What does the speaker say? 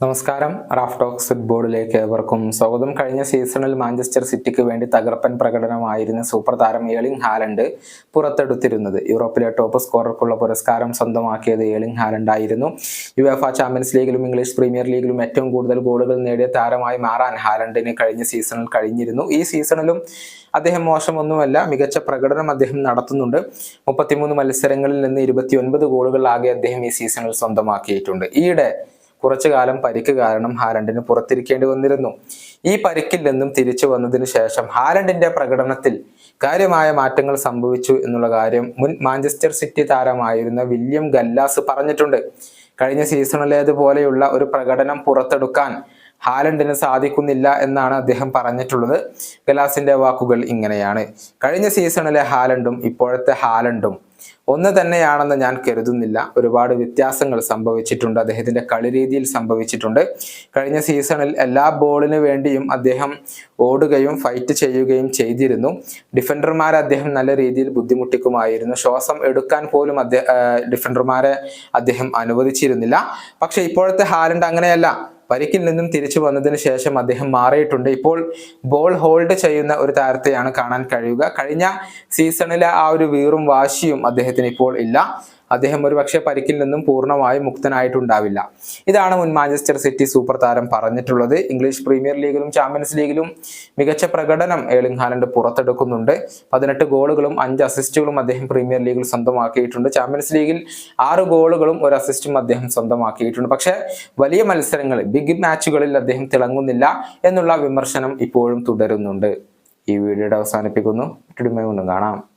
നമസ്കാരം. Raf talks ഫുട്ബോളിലേക്ക് ഏവർക്കും സ്വാഗതം. കഴിഞ്ഞ സീസണിൽ മാഞ്ചസ്റ്റർ സിറ്റിക്ക് വേണ്ടി തകർപ്പൻ പ്രകടനമായിരുന്ന സൂപ്പർ താരം ഏളിംഗ് ഹാലൻഡ് പുറത്തെടുത്തിരുന്നത്. യൂറോപ്പിലെ ടോപ്പ് സ്കോറർക്കുള്ള പുരസ്കാരം സ്വന്തമാക്കിയത് ഏളിംഗ് ഹാലൻഡ് ആയിരുന്നു. യുഎഫ ചാമ്പ്യൻസ് ലീഗിലും ഇംഗ്ലീഷ് പ്രീമിയർ ലീഗിലും ഏറ്റവും കൂടുതൽ ഗോളുകൾ നേടിയ താരമായി മാറാൻ ഹാലൻഡിന് കഴിഞ്ഞ സീസണിൽ കഴിഞ്ഞിരുന്നു. ഈ സീസണിലും അദ്ദേഹം മോശമൊന്നുമല്ല മികച്ച പ്രകടനം അദ്ദേഹം നടത്തുന്നുണ്ട്. മുപ്പത്തിമൂന്ന് മത്സരങ്ങളിൽ നിന്ന് ഇരുപത്തിയൊൻപത് ഗോളുകൾ ആകെ അദ്ദേഹം ഈ സീസണിൽ സ്വന്തമാക്കിയിട്ടുണ്ട്. ഈയിടെ കുറച്ചു കാലം പരിക്ക് കാരണം ഹാലൻഡിന് പുറത്തിരിക്കേണ്ടി വന്നിരുന്നു. ഈ പരിക്കിൽ നിന്നും തിരിച്ചു വന്നതിനു ശേഷം ഹാലൻഡിന്റെ പ്രകടനത്തിൽ കാര്യമായ മാറ്റങ്ങൾ സംഭവിച്ചു എന്നുള്ള കാര്യം മുൻ മാഞ്ചസ്റ്റർ സിറ്റി താരമായിരുന്ന വില്യം ഗല്ലാസ് പറഞ്ഞിട്ടുണ്ട്. കഴിഞ്ഞ സീസണിലേതുപോലെയുള്ള ഒരു പ്രകടനം പുറത്തെടുക്കാൻ ഹാലൻഡിന് സാധിക്കുന്നില്ല എന്നാണ് അദ്ദേഹം പറഞ്ഞിട്ടുള്ളത്. ഗലാസിന്റെ വാക്കുകൾ ഇങ്ങനെയാണ്. കഴിഞ്ഞ സീസണിലെ ഹാലൻഡും ഇപ്പോഴത്തെ ഹാലൻഡും ഒന്ന് തന്നെയാണെന്ന് ഞാൻ കരുതുന്നില്ല. ഒരുപാട് വ്യത്യാസങ്ങൾ സംഭവിച്ചിട്ടുണ്ട്. അദ്ദേഹത്തിന്റെ കളി രീതിയിൽ സംഭവിച്ചിട്ടുണ്ട്. കഴിഞ്ഞ സീസണിൽ എല്ലാ ബോളിന് വേണ്ടിയും അദ്ദേഹം ഓടുകയും ഫൈറ്റ് ചെയ്യുകയും ചെയ്തിരുന്നു. ഡിഫൻഡർമാരെ അദ്ദേഹം നല്ല രീതിയിൽ ബുദ്ധിമുട്ടിക്കുമായിരുന്നു. ശ്വാസം എടുക്കാൻ പോലും അദ്ദേഹം ഡിഫൻഡർമാരെ അദ്ദേഹം അനുവദിച്ചിരുന്നില്ല. പക്ഷെ ഇപ്പോഴത്തെ ഹാലൻഡ് അങ്ങനെയല്ല. പരിക്കിൽ നിന്നും തിരിച്ചു വന്നതിന് ശേഷം അദ്ദേഹം മാറിയിട്ടുണ്ട്. ഇപ്പോൾ ബോൾ ഹോൾഡ് ചെയ്യുന്ന ഒരു താരത്തെയാണ് കാണാൻ കഴിയുക. കഴിഞ്ഞ സീസണിലെ ആ ഒരു വീറും വാശിയും അദ്ദേഹത്തിന് ഇപ്പോൾ ഇല്ല. അദ്ദേഹം ഒരു പക്ഷേ പരിക്കിൽ നിന്നും പൂർണമായും മുക്തനായിട്ടുണ്ടാവില്ല. ഇതാണ് മുൻ മാഞ്ചസ്റ്റർ സിറ്റി സൂപ്പർ താരം പറഞ്ഞിട്ടുള്ളത്. ഇംഗ്ലീഷ് പ്രീമിയർ ലീഗിലും ചാമ്പ്യൻസ് ലീഗിലും മികച്ച പ്രകടനം ഏളിംഗ് ഹാലൻഡ് പുറത്തെടുക്കുന്നുണ്ട്. പതിനെട്ട് ഗോളുകളും അഞ്ച് അസിസ്റ്റുകളും അദ്ദേഹം പ്രീമിയർ ലീഗിൽ സ്വന്തമാക്കിയിട്ടുണ്ട്. ചാമ്പ്യൻസ് ലീഗിൽ ആറ് ഗോളുകളും ഒരു അസിസ്റ്റും അദ്ദേഹം സ്വന്തമാക്കിയിട്ടുണ്ട്. പക്ഷെ വലിയ മത്സരങ്ങൾ ബിഗ് മാച്ചുകളിൽ അദ്ദേഹം തിളങ്ങുന്നില്ല എന്നുള്ള വിമർശനം ഇപ്പോഴും തുടരുന്നുണ്ട്. ഈ വീഡിയോയുടെ അവസാനിപ്പിക്കുന്നു. മറ്റൊരു കാണാം.